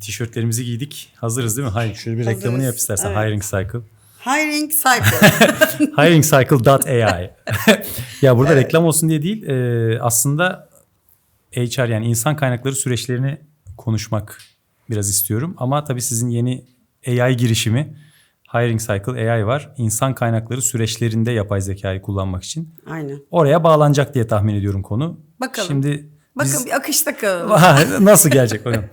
Tişörtlerimizi giydik. Hazırız değil mi? Hayır şöyle bir Hazırız, reklamını yap istersen. evet. Hiring Cycle. Hiring Cycle. HiringCycle.ai. ya burada Evet. reklam olsun diye değil. e, aslında HR yani insan kaynakları süreçlerini konuşmak biraz istiyorum. Ama tabii sizin yeni AI girişimi Hiring Cycle AI var. İnsan kaynakları süreçlerinde yapay zekayı kullanmak için. Aynen. Oraya bağlanacak diye tahmin ediyorum konu. Bakalım. Şimdi Bakın biz- bir akışta kalalım. Nasıl gelecek bakalım.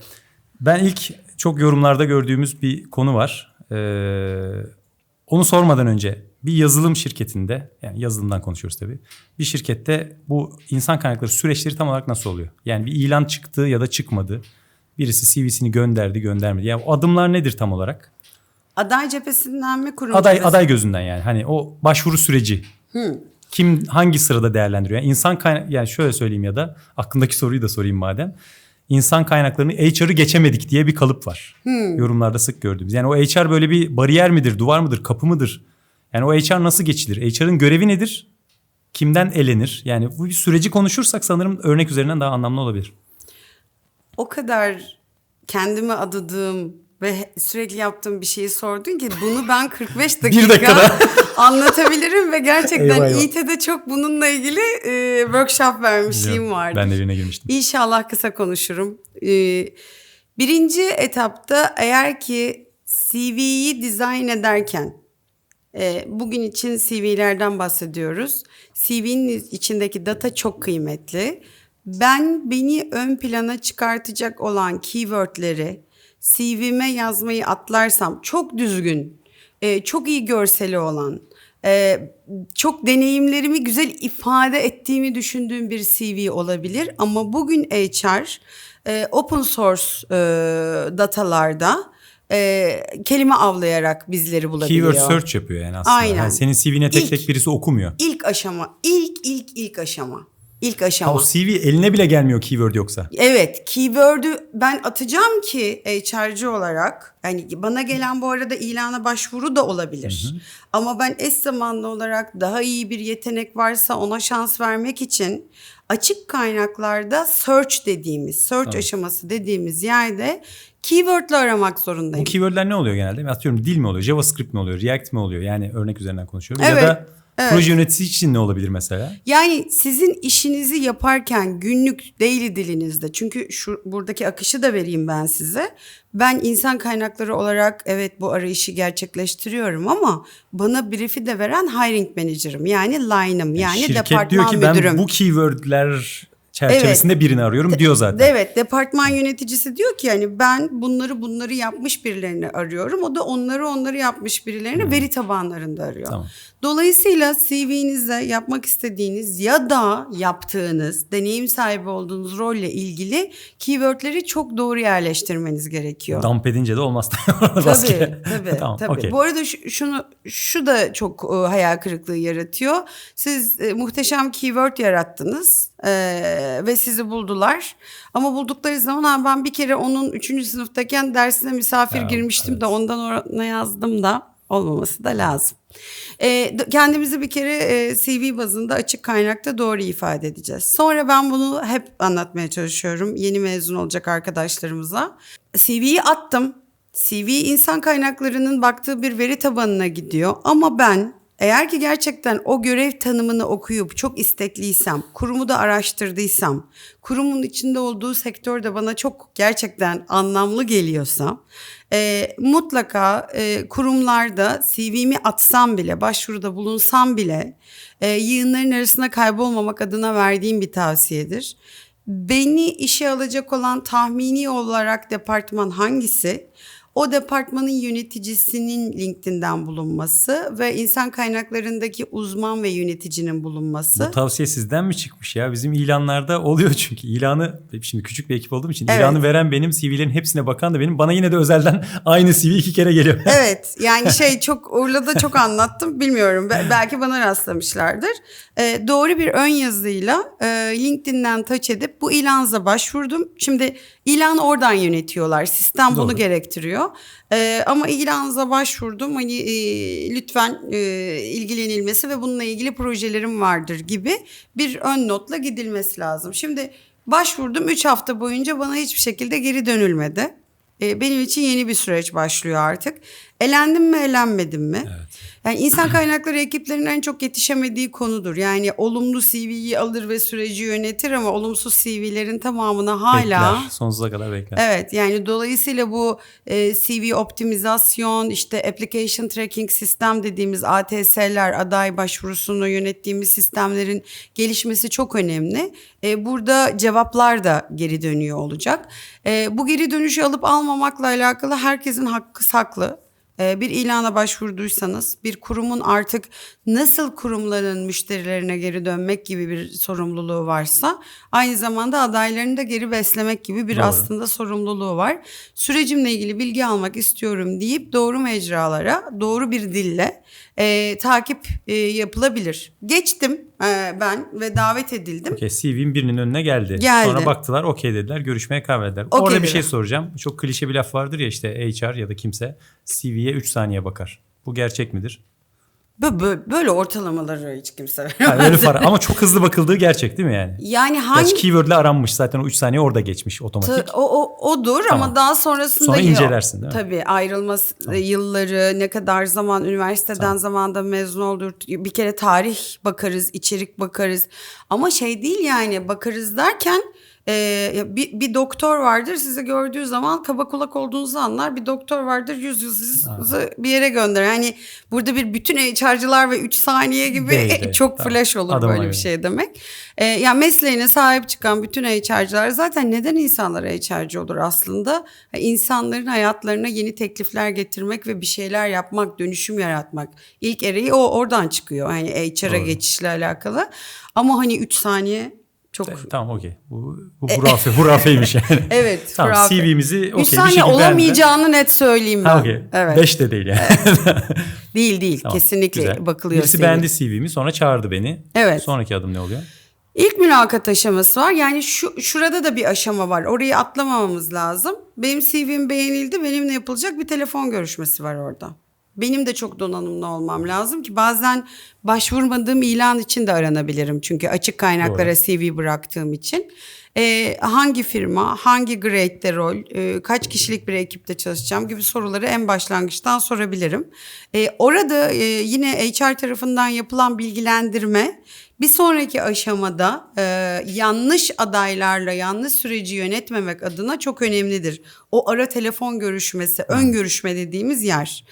Ben ilk çok yorumlarda gördüğümüz bir konu var. Ee, onu sormadan önce bir yazılım şirketinde yani yazılımdan konuşuyoruz tabii. Bir şirkette bu insan kaynakları süreçleri tam olarak nasıl oluyor? Yani bir ilan çıktı ya da çıkmadı. Birisi CV'sini gönderdi göndermedi. Yani adımlar nedir tam olarak? Aday cephesinden mi kurum Aday cephesinden? aday gözünden yani. Hani o başvuru süreci. Kim hangi sırada değerlendiriyor? Yani insan kaynak yani şöyle söyleyeyim ya da aklındaki soruyu da sorayım madem. İnsan kaynaklarını HR'ı geçemedik diye bir kalıp var. Yorumlarda sık gördüğümüz. Yani o HR böyle bir bariyer midir, duvar mıdır, kapı mıdır? Yani o HR nasıl geçilir? HR'ın görevi nedir? Kimden elenir? Yani bu bir süreci konuşursak sanırım örnek üzerinden daha anlamlı olabilir. O kadar kendime adadığım ve sürekli yaptığım bir şeyi sordun ki bunu ben 45 dakika dakikada. anlatabilirim ve gerçekten Eyvah, eyvah. İİT'de çok bununla ilgili e, workshop vermişliğim vardı. Ben de birine girmiştim. İnşallah kısa konuşurum. Ee, birinci etapta eğer ki CV'yi dizayn ederken e, bugün için CV'lerden bahsediyoruz. CV'nin içindeki data çok kıymetli. Ben beni ön plana çıkartacak olan keywordleri CV'me yazmayı atlarsam çok düzgün, e, çok iyi görseli olan, e, çok deneyimlerimi güzel ifade ettiğimi düşündüğüm bir CV olabilir. Ama bugün HR e, open source e, datalarda e, kelime avlayarak bizleri bulabiliyor. Keyword search yapıyor yani aslında. Aynen. Yani senin CV'ne tek İlk- tek birisi okumuyor. İlk aşama, ilk ilk ilk aşama. İlk Ha, aşama. o CV eline bile gelmiyor keyword yoksa. Evet, keyword'ü ben atacağım ki HR'cı olarak. Yani bana gelen bu arada ilana başvuru da olabilir. Ama ben eş zamanlı olarak daha iyi bir yetenek varsa ona şans vermek için açık kaynaklarda search dediğimiz, search aşaması dediğimiz yerde keyword'le aramak Bu zorundayım. keywordler ne oluyor genelde? Atıyorum dil mi oluyor, JavaScript mi oluyor, React mi oluyor? Yani örnek üzerinden konuşuyoruz. Evet, Ya da evet. proje yöneticisi için ne olabilir mesela? Yani sizin işinizi yaparken günlük daily dilinizde çünkü şu buradaki akışı da vereyim ben size. Ben insan kaynakları olarak evet bu arayışı gerçekleştiriyorum ama bana brief'i de veren hiring manager'ım yani line'ım yani Şirket departman diyor ki ben müdürüm. bu keywordler çerçevesinde birini arıyorum diyor zaten. Evet departman yöneticisi diyor ki yani ben bunları bunları yapmış birilerini arıyorum. O da onları onları yapmış birilerini veri tabanlarında arıyor. Hmm. Tamam. Dolayısıyla CV'nizde yapmak istediğiniz ya da yaptığınız deneyim sahibi olduğunuz rolle ilgili keywordleri çok doğru yerleştirmeniz gerekiyor. Dump edince de olmaz. Tabii, tabii, tamam, tabii. okey. Bu arada şu, şunu şu da çok e, hayal kırıklığı yaratıyor. Siz e, muhteşem keyword yarattınız e, ve sizi buldular. Ama buldukları zaman "Ha, ben bir kere onun 3. sınıftayken dersine misafir Ya, girmiştim de ondan ona yazdım da olmaması da lazım. E, kendimizi bir kere e, CV bazında açık kaynakta doğru ifade edeceğiz. Sonra ben bunu hep anlatmaya çalışıyorum yeni mezun olacak arkadaşlarımıza. CV'yi attım. CV insan kaynaklarının baktığı bir veri tabanına gidiyor ama ben eğer ki gerçekten o görev tanımını okuyup çok istekliysem, kurumu da araştırdıysam, kurumun içinde olduğu sektör de bana çok gerçekten anlamlı geliyorsa, e, mutlaka e, kurumlarda CV'mi atsam bile, başvuruda bulunsam bile e, yığınların arasında kaybolmamak adına verdiğim bir tavsiyedir. Beni işe alacak olan tahmini olarak departman hangisi? O departmanın yöneticisinin LinkedIn'den bulunması ve insan kaynaklarındaki uzman ve yöneticinin bulunması. Bu tavsiye sizden mi çıkmış ya? Bizim ilanlarda oluyor çünkü. ilanı şimdi küçük bir ekip olduğum için Evet. ilanı veren benim, CV'lerin hepsine bakan da benim. Bana yine de özelden aynı CV iki kere geliyor. Evet yani şey çok Urla'da çok anlattım bilmiyorum Be- belki bana rastlamışlardır. Ee, doğru bir ön yazıyla e, LinkedIn'den touch edip bu ilanıza başvurdum. Şimdi ilanı oradan yönetiyorlar sistem bunu Doğru. Ee, ama ilanınıza başvurdum hani e, lütfen e, ilgilenilmesi ve bununla ilgili projelerim vardır gibi bir ön notla gidilmesi lazım. Şimdi başvurdum 3 hafta boyunca bana hiçbir şekilde geri dönülmedi. e, benim için yeni bir süreç başlıyor artık. Elendim mi elenmedim mi? Yani insan kaynakları ekiplerinin en çok yetişemediği konudur. Yani olumlu CV'yi alır ve süreci yönetir ama olumsuz CV'lerin tamamına hala... Bekler. Sonsuza kadar bekler. Evet yani dolayısıyla bu e, CV optimizasyon işte application tracking sistem dediğimiz ATS'ler aday başvurusunu yönettiğimiz sistemlerin gelişmesi çok önemli. E, burada cevaplar da geri dönüyor olacak. E, bu geri dönüşü alıp almamakla alakalı herkesin hakkı saklı. E, Bir ilana başvurduysanız bir kurumun artık nasıl kurumların müşterilerine geri dönmek gibi bir sorumluluğu varsa aynı zamanda adaylarını da geri beslemek gibi bir Doğru. aslında sorumluluğu var. Sürecimle ilgili bilgi almak istiyorum deyip doğru mecralara doğru bir dille e, takip e, yapılabilir. Geçtim e, ben ve davet edildim. Okey CV'm birinin önüne geldi. Geldi. Sonra baktılar okey dediler görüşmeye karar verdiler. Okey Orada bir şey soracağım. Çok klişe bir laf vardır ya işte HR ya da kimse CV'ye 3 saniye bakar. Bu gerçek midir? Bö- bö- Böyle ortalamaları hiç kimse veremez. Yani far- ama çok hızlı bakıldığı gerçek değil mi yani? Yani hangi keyword'le aranmış zaten o 3 saniye orada geçmiş otomatik. o, o odur Tamam. ama daha sonrasında Sonra incelersin değil mi? Tabii ayrılma s- yılları, ne kadar zaman üniversiteden zamanda mezun olur. Bir kere tarih bakarız, içerik bakarız. Ama şey değil yani bakarız derken e, ya bir, bir doktor vardır sizi gördüğü zaman kaba kulak olduğunuzu anlar. Bir doktor vardır yüz yüz sizi bir yere gönderir. Yani burada bir bütün HR'cılar ve 3 saniye gibi Değil, değil. çok Tamam. flash olur Adama böyle göre. bir şey demek. Ee, yani mesleğine sahip çıkan bütün HR'cılar zaten neden insanlar HR'cı olur aslında? İnsanların hayatlarına yeni teklifler getirmek ve bir şeyler yapmak, dönüşüm yaratmak. İlk ereği o oradan çıkıyor. Yani HR'a geçişle alakalı. Ama hani 3 saniye çok... Tamam okey. Bu, bu hurafe, hurafeymiş yani. Evet. tamam hurafe. CV'mizi okey bir saniye şekilde olamayacağını net söyleyeyim ben. Ha okey. Evet. 5 de değil yani. Değil değil. Tamam, Kesinlikle güzel. bakılıyor. Birisi CV. beğendi CV'mi sonra çağırdı beni. Evet. Sonraki adım ne oluyor? İlk mülakat aşaması var. Yani şu şurada da bir aşama var. Orayı atlamamamız lazım. Benim CV'm beğenildi. Benimle yapılacak bir telefon görüşmesi var orada. Benim de çok donanımlı olmam lazım ki bazen başvurmadığım ilan için de aranabilirim. Çünkü açık kaynaklara CV bıraktığım için. Ee, hangi firma, hangi grade'de rol, e, kaç kişilik bir ekipte çalışacağım gibi soruları en başlangıçtan sorabilirim. Ee, orada e, yine HR tarafından yapılan bilgilendirme bir sonraki aşamada e, yanlış adaylarla yanlış süreci yönetmemek adına çok önemlidir. O ara telefon görüşmesi, ön görüşme dediğimiz yer.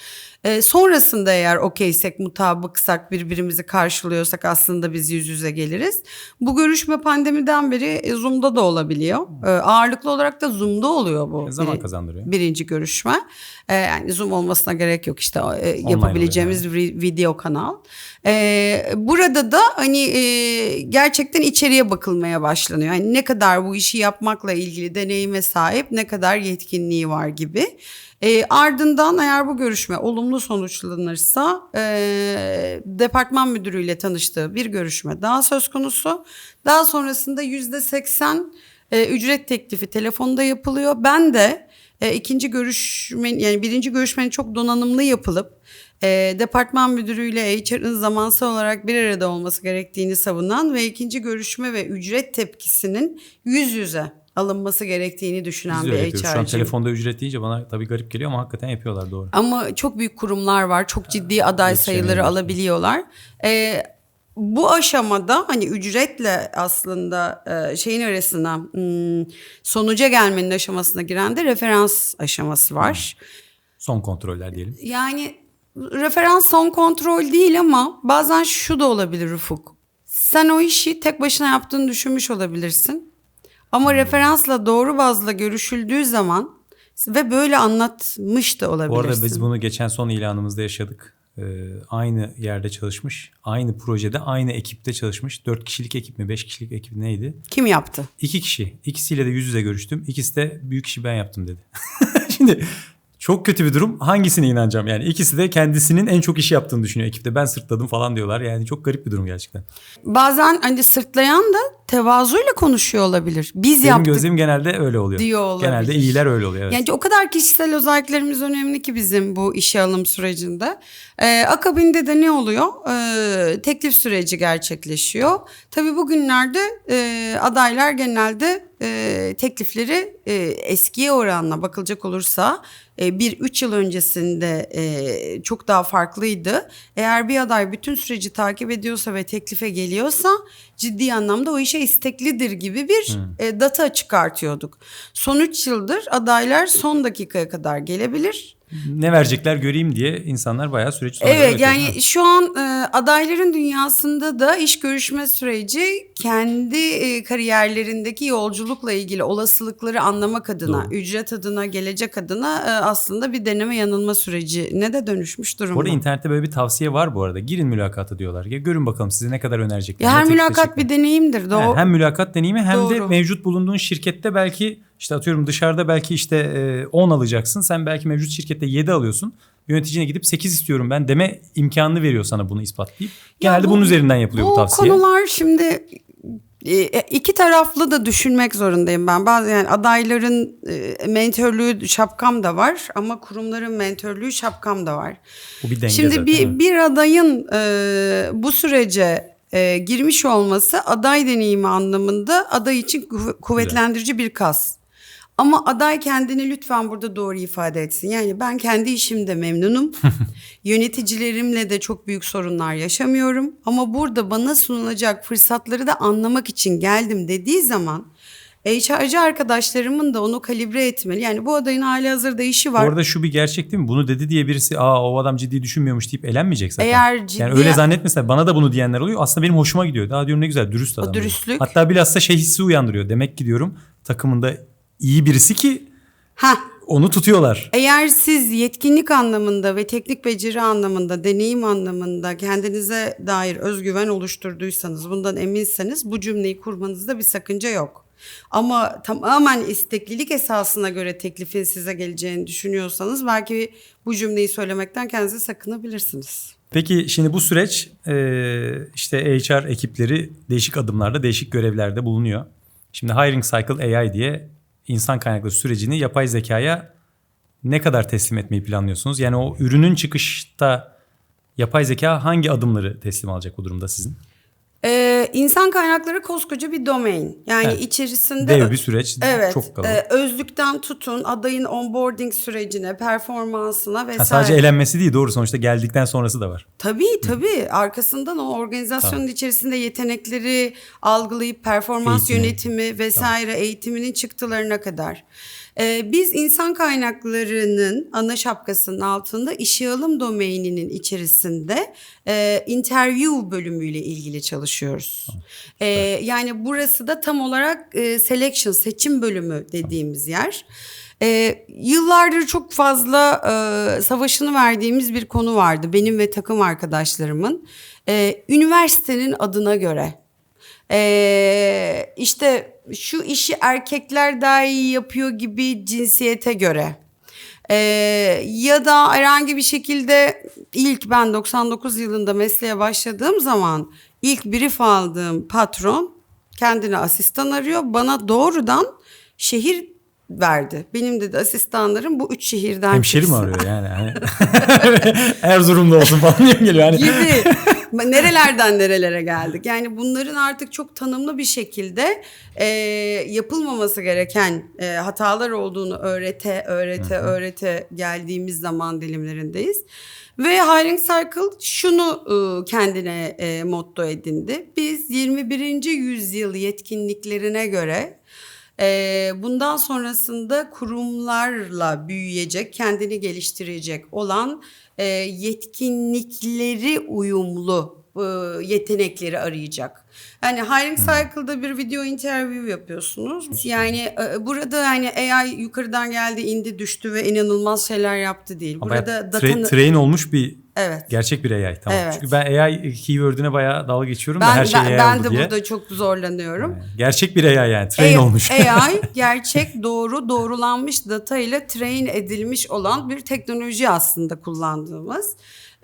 E, sonrasında eğer okeysek, mutabıksak, birbirimizi karşılıyorsak aslında biz yüz yüze geliriz. Bu görüşme pandemiden beri e, Zoom'da da olabiliyor. E, ağırlıklı olarak da Zoom'da oluyor bu. E, zaman kazandırıyor. Birinci görüşme. E, yani Zoom olmasına gerek yok işte e, yapabileceğimiz bir video kanal. E, burada da hani e, gerçekten içeriye bakılmaya başlanıyor. Yani ne kadar bu işi yapmakla ilgili deneyime sahip, ne kadar yetkinliği var gibi. E, ardından eğer bu görüşme olumlu sonuçlanırsa e, departman müdürüyle tanıştığı bir görüşme daha söz konusu. Daha sonrasında yüzde seksen e, ücret teklifi telefonda yapılıyor. Ben de e, ikinci görüşmenin yani birinci görüşmenin çok donanımlı yapılıp e, departman müdürüyle HR'ın zamansal olarak bir arada olması gerektiğini savunan ve ikinci görüşme ve ücret tepkisinin yüz yüze alınması gerektiğini düşünen Biz bir yapıyoruz. Şu an telefonda ücret deyince bana tabii garip geliyor ama hakikaten yapıyorlar doğru. Ama çok büyük kurumlar var. Çok ciddi aday yetişemiyorlar. sayıları alabiliyorlar. Ee, bu aşamada hani ücretle aslında e, şeyin arasına hmm, sonuca gelmenin aşamasına giren de referans aşaması var. Son kontroller diyelim. Yani referans son kontrol değil ama bazen şu da olabilir Ufuk. Sen o işi tek başına yaptığını düşünmüş olabilirsin. Ama referansla doğru bazla görüşüldüğü zaman ve böyle anlatmış da Bu olabilirsin. arada biz bunu geçen son ilanımızda yaşadık. Ee, aynı yerde çalışmış, aynı projede, aynı ekipte çalışmış. 4 kişilik ekip mi, 5 kişilik ekip neydi? Kim yaptı? İki kişi. İkisiyle de yüz yüze görüştüm. İkisi de büyük işi ben yaptım dedi. Şimdi çok kötü bir durum. Hangisine inanacağım? Yani ikisi de kendisinin en çok işi yaptığını düşünüyor ekipte. Ben sırtladım falan diyorlar. Yani çok garip bir durum gerçekten. Bazen hani sırtlayan da tevazuyla konuşuyor olabilir. Biz Benim yaptık. gözlemim genelde öyle oluyor. diyor olabilir. Genelde iyiler öyle oluyor. Evet. Yani o kadar kişisel özelliklerimiz önemli ki bizim bu işe alım sürecinde. Ee, akabinde de ne oluyor? Ee, teklif süreci gerçekleşiyor. Tabii bugünlerde e, adaylar genelde e, teklifleri e, eskiye oranla bakılacak olursa e, bir üç yıl öncesinde e, çok daha farklıydı. Eğer bir aday bütün süreci takip ediyorsa ve teklife geliyorsa ciddi anlamda o işe isteklidir gibi bir e, data çıkartıyorduk. Son üç yıldır adaylar son dakikaya kadar gelebilir. Ne verecekler göreyim diye insanlar bayağı süreç sonuna Evet değil yani şu an e, adayların dünyasında da iş görüşme süreci kendi e, kariyerlerindeki yolculukla ilgili olasılıkları anlamak adına, Doğru. ücret adına, gelecek adına e, aslında bir deneme yanılma süreci ne de dönüşmüş durumda. Bu arada internette böyle bir tavsiye var bu arada. Girin mülakata diyorlar. Ya görün bakalım size ne kadar önerecekler. ya her mülakat bir deneyimdir. Doğru. Yani hem mülakat deneyimi hem de Doğru. mevcut bulunduğun şirkette belki işte atıyorum dışarıda belki işte e, 10 alacaksın. Sen belki mevcut şirkette 7 alıyorsun. Yöneticine gidip 8 istiyorum ben deme imkanını veriyor sana bunu ispatlayıp. Genelde bu- bunun üzerinden yapılıyor bu, tavsiye. konular şimdi e, iki taraflı da düşünmek zorundayım ben. Bazı yani adayların e, mentörlüğü şapkam da var ama kurumların mentörlüğü şapkam da var. Bu bir denge Şimdi zaten, bir bir adayın e, bu sürece e, girmiş olması aday deneyimi anlamında aday için kuv- kuvvetlendirici bir kas. Ama aday kendini lütfen burada doğru ifade etsin. Yani ben kendi işimde memnunum. Yöneticilerimle de çok büyük sorunlar yaşamıyorum. Ama burada bana sunulacak fırsatları da anlamak için geldim dediği zaman HR'cı arkadaşlarımın da onu kalibre etmeli. Yani bu adayın hali hazırda işi var. Orada şu bir gerçek değil mi? Bunu dedi diye birisi aa o adam ciddi düşünmüyormuş deyip elenmeyecek zaten. Eğer ciddi- Yani öyle zannetmesinler. Bana da bunu diyenler oluyor. Aslında benim hoşuma gidiyor. Daha diyorum ne güzel dürüst adam. diyor. dürüstlük. Hatta bilhassa şey hissi uyandırıyor. Demek ki diyorum takımında iyi birisi ki Heh, onu tutuyorlar. Eğer siz yetkinlik anlamında ve teknik beceri anlamında, deneyim anlamında kendinize dair özgüven oluşturduysanız, bundan eminseniz bu cümleyi kurmanızda bir sakınca yok. Ama tamamen isteklilik esasına göre teklifin size geleceğini düşünüyorsanız belki bu cümleyi söylemekten kendinizi sakınabilirsiniz. Peki şimdi bu süreç e, işte HR ekipleri değişik adımlarda, değişik görevlerde bulunuyor. Şimdi Hiring Cycle AI diye insan kaynakları sürecini yapay zekaya ne kadar teslim etmeyi planlıyorsunuz? Yani o ürünün çıkışta yapay zeka hangi adımları teslim alacak bu durumda sizin? Ee, insan kaynakları koskoca bir domain. Yani Evet. içerisinde Dev bir süreç, Evet. çok kalın. e, özlükten tutun adayın onboarding sürecine, performansına vesaire. Ha, sadece elenmesi değil doğru sonuçta geldikten sonrası da var. Tabii tabii arkasından o organizasyonun içerisinde yetenekleri algılayıp performans Eğitimi. yönetimi vesaire eğitiminin çıktılarına kadar. Ee, biz insan kaynaklarının ana şapkasının altında işe alım domaininin içerisinde e, interview bölümüyle ilgili çalışıyoruz. Ee, yani burası da tam olarak e, selection seçim bölümü dediğimiz yer. Ee, yıllardır çok fazla e, savaşını verdiğimiz bir konu vardı benim ve takım arkadaşlarımın. Ee, üniversitenin adına göre. Ee, işte şu işi erkekler daha iyi yapıyor gibi cinsiyete göre. Ee, ya da herhangi bir şekilde ilk ben 99 yılında mesleğe başladığım zaman ilk brief aldığım patron kendine asistan arıyor. Bana doğrudan şehir verdi. Benim dedi asistanlarım bu üç şehirden Hemşeri mi arıyor yani? Hani Erzurum'da olsun falan diye geliyor? Hani gibi. Nerelerden nerelere geldik? Yani bunların artık çok tanımlı bir şekilde e, yapılmaması gereken e, hatalar olduğunu öğrete öğrete öğrete geldiğimiz zaman dilimlerindeyiz. Ve Hiring Cycle şunu e, kendine e, motto edindi. Biz 21. yüzyıl yetkinliklerine göre ee, bundan sonrasında kurumlarla büyüyecek, kendini geliştirecek olan e, yetkinlikleri uyumlu e, yetenekleri arayacak. Yani Hiring Cycle'da bir video interview yapıyorsunuz. Yani e, burada yani AI yukarıdan geldi, indi, düştü ve inanılmaz şeyler yaptı değil. Ama Burada datanı... train olmuş bir Evet. gerçek bir AI tamam. Evet. Çünkü ben AI keyword'üne bayağı dalga geçiyorum da Ben, her şey ben, AI ben de diye. burada çok zorlanıyorum. Gerçek bir AI yani train A- olmuş. AI gerçek doğru doğrulanmış data ile train edilmiş olan bir teknoloji aslında kullandığımız.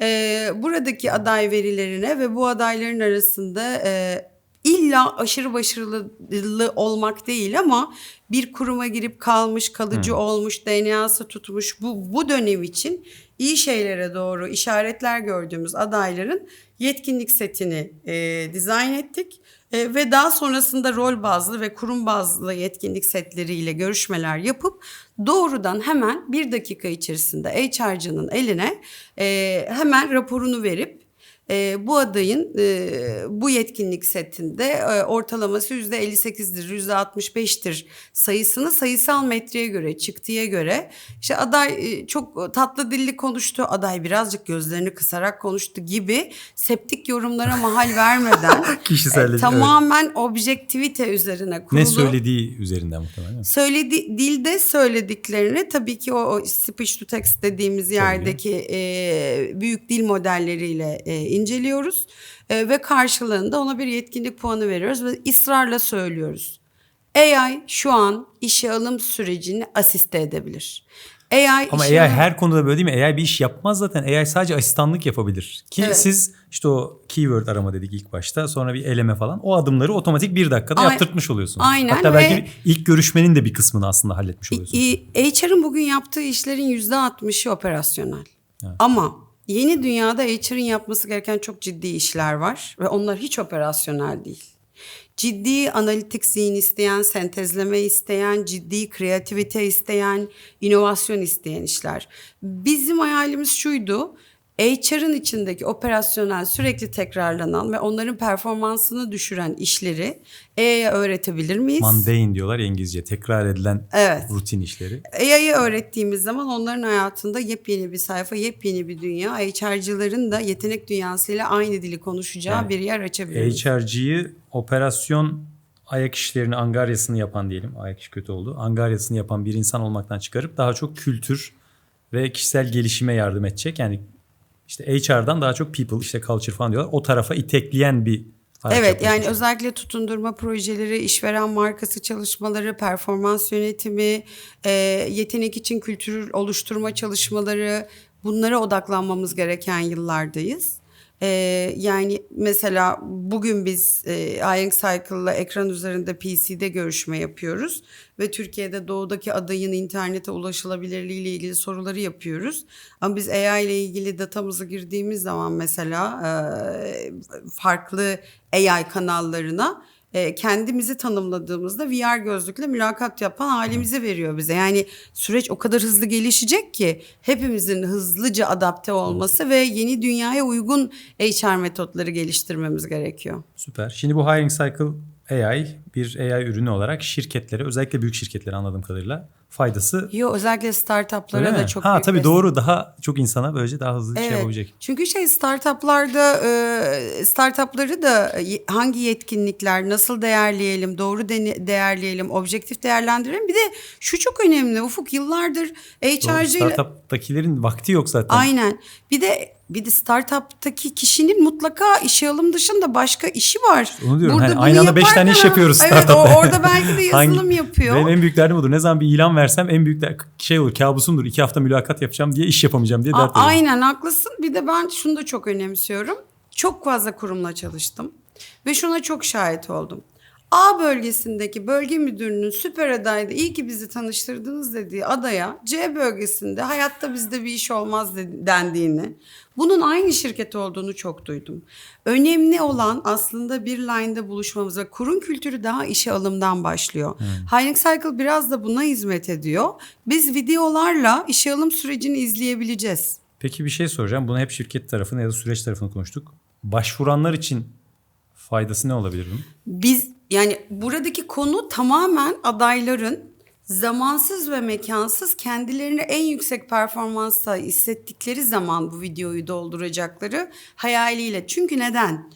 Ee, buradaki aday verilerine ve bu adayların arasında e, illa aşırı başarılı olmak değil ama bir kuruma girip kalmış, kalıcı olmuş, DNA'sı tutmuş bu, bu dönem için iyi şeylere doğru işaretler gördüğümüz adayların yetkinlik setini e, dizayn ettik. E, ve daha sonrasında rol bazlı ve kurum bazlı yetkinlik setleriyle görüşmeler yapıp doğrudan hemen bir dakika içerisinde HR'cının eline e, hemen raporunu verip e, bu adayın e, bu yetkinlik setinde e, ortalaması %58'dir, %65'tir sayısını sayısal metreye göre, çıktıya göre işte aday e, çok tatlı dilli konuştu, aday birazcık gözlerini kısarak konuştu gibi septik yorumlara mahal vermeden Kişisel, e, evet. tamamen objektivite üzerine kurulu. Ne söylediği üzerinden muhtemelen. Söyledi, dilde söylediklerini tabii ki o, o speech to text dediğimiz yerdeki e, büyük dil modelleriyle e, inceliyoruz E, ve karşılığında ona bir yetkinlik puanı veriyoruz ve ısrarla söylüyoruz. AI şu an işe alım sürecini asiste edebilir. AI Ama işe AI her konuda böyle değil mi? AI bir iş yapmaz zaten. AI sadece asistanlık yapabilir. Ki Evet. siz işte o keyword arama dedik ilk başta. Sonra bir eleme falan. O adımları otomatik bir dakikada Ay- yaptırtmış oluyorsunuz. Aynen Hatta ve- belki ilk görüşmenin de bir kısmını aslında halletmiş oluyorsunuz. HR'ın bugün yaptığı işlerin yüzde altmışı operasyonel. Ama yeni dünyada HR'ın yapması gereken çok ciddi işler var ve onlar hiç operasyonel değil. Ciddi analitik zihin isteyen, sentezleme isteyen, ciddi kreativite isteyen, inovasyon isteyen işler. Bizim hayalimiz şuydu. HR'ın içindeki operasyonel sürekli tekrarlanan ve onların performansını düşüren işleri AI'ye öğretebilir miyiz? Mundane diyorlar ya İngilizce. Tekrar edilen Evet. rutin işleri. AI'yı öğrettiğimiz zaman onların hayatında yepyeni bir sayfa, yepyeni bir dünya. HR'cıların da yetenek dünyasıyla aynı dili konuşacağı Yani bir yer açabiliriz. HR'cıyı operasyon ayak işlerini, angaryasını yapan diyelim. Ayak iş kötü oldu. Angaryasını yapan bir insan olmaktan çıkarıp daha çok kültür ve kişisel gelişime yardım edecek. Yani işte HR'dan daha çok people, işte culture falan diyorlar. O tarafa itekleyen bir Evet yani çalışıyor. özellikle tutundurma projeleri, işveren markası çalışmaları, performans yönetimi, e, yetenek için kültür oluşturma çalışmaları bunlara odaklanmamız gereken yıllardayız. E, yani mesela bugün biz e, Iron Cycle'la ekran üzerinde PC'de görüşme yapıyoruz ve Türkiye'de doğudaki adayın internete ulaşılabilirliği ile ilgili soruları yapıyoruz. Ama biz AI ile ilgili datamızı girdiğimiz zaman mesela e, farklı AI kanallarına e, kendimizi tanımladığımızda VR gözlükle mülakat yapan halimizi veriyor bize. Yani süreç o kadar hızlı gelişecek ki hepimizin hızlıca adapte olması ve yeni dünyaya uygun HR metotları geliştirmemiz gerekiyor. Süper. Şimdi bu Hiring Cycle AI bir AI ürünü olarak şirketlere özellikle büyük şirketlere anladığım kadarıyla faydası Yo özellikle startuplara da mi? çok Ha tabii doğru daha çok insana böylece daha hızlı şey Evet. yapabilecek. Çünkü şey startuplarda e, startupları da hangi yetkinlikler nasıl değerleyelim, doğru dene- değerleyelim, objektif değerlendirelim. Bir de şu çok önemli Ufuk yıllardır Doğru, HR'cı ile Startup'takilerin vakti yok zaten. aynen. Bir de bir de startup'taki kişinin mutlaka işe alım dışında başka işi var. Onu diyorum. hani bunu aynı anda beş tane iş yapıyoruz Evet startup'ta. o, orada belki de yazılım Hangi- yapıyor. Benim en büyük derdim odur. Ne zaman bir ilan versem en büyük şey olur kabusumdur. İki hafta mülakat yapacağım diye iş yapamayacağım diye dert ederim. Aynen haklısın. Bir de ben şunu da çok önemsiyorum. Çok fazla kurumla çalıştım ve şuna çok şahit oldum. A bölgesindeki bölge müdürünün süper adayda iyi ki bizi tanıştırdınız dediği adaya C bölgesinde hayatta bizde bir iş olmaz de- dendiğini, bunun aynı şirket olduğunu çok duydum. Önemli olan aslında bir line'da buluşmamız ve kurum kültürü daha işe alımdan başlıyor. Hiring Cycle biraz da buna hizmet ediyor. Biz videolarla işe alım sürecini izleyebileceğiz. Peki bir şey soracağım. Bunu hep şirket tarafını ya da süreç tarafını konuştuk. Başvuranlar için faydası ne olabilir bunun? Biz yani buradaki konu tamamen adayların zamansız ve mekansız kendilerini en yüksek performansta hissettikleri zaman bu videoyu dolduracakları hayaliyle. Çünkü neden?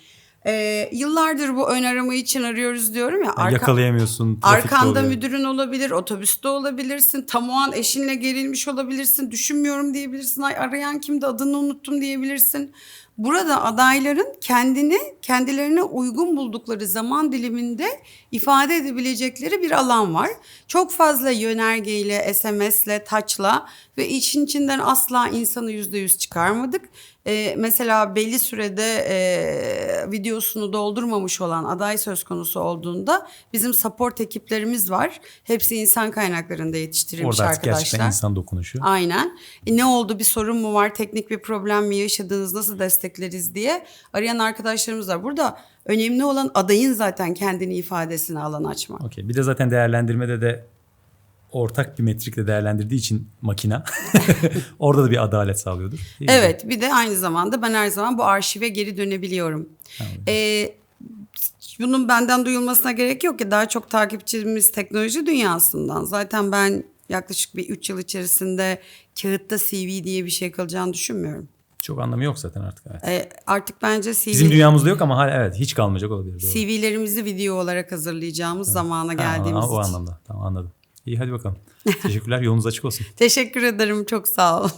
Ee, yıllardır bu ön arama için arıyoruz diyorum ya. Arka- yakalayamıyorsun. Arkanda oluyor. müdürün olabilir, otobüste olabilirsin, tam o an eşinle gerilmiş olabilirsin, düşünmüyorum diyebilirsin, ay arayan kimdi adını unuttum diyebilirsin. Burada adayların kendini kendilerine uygun buldukları zaman diliminde ifade edebilecekleri bir alan var. Çok fazla yönergeyle, SMS'le, touch'la ve işin içinden asla insanı yüzde yüz çıkarmadık. Ee, mesela belli sürede e, videosunu doldurmamış olan aday söz konusu olduğunda bizim support ekiplerimiz var. Hepsi insan kaynaklarında yetiştirilmiş Orada arkadaşlar. gerçekten insan dokunuşu. Aynen. E, ne oldu bir sorun mu var teknik bir problem mi yaşadınız nasıl destekleriz diye arayan arkadaşlarımız var. Burada önemli olan adayın zaten kendini ifadesini alan açmak. Okey. Bir de zaten değerlendirmede de ortak bir metrikle değerlendirdiği için makina orada da bir adalet sağlıyordur. değil mi? Evet bir de aynı zamanda ben her zaman bu arşive geri dönebiliyorum. Ee, bunun benden duyulmasına gerek yok ki daha çok takipçimiz teknoloji dünyasından. Zaten ben yaklaşık bir 3 yıl içerisinde kağıtta CV diye bir şey kalacağını düşünmüyorum. Çok anlamı yok zaten artık. Evet. Ee, artık bence CV, Bizim dünyamızda yok ama hala evet hiç kalmayacak olabilir. Doğru. CV'lerimizi video olarak hazırlayacağımız zamana Ha, geldiğimiz o için. anlamda. Tamam anladım. İyi hadi bakalım. Teşekkürler. Yolunuz açık olsun. Teşekkür ederim çok sağ ol.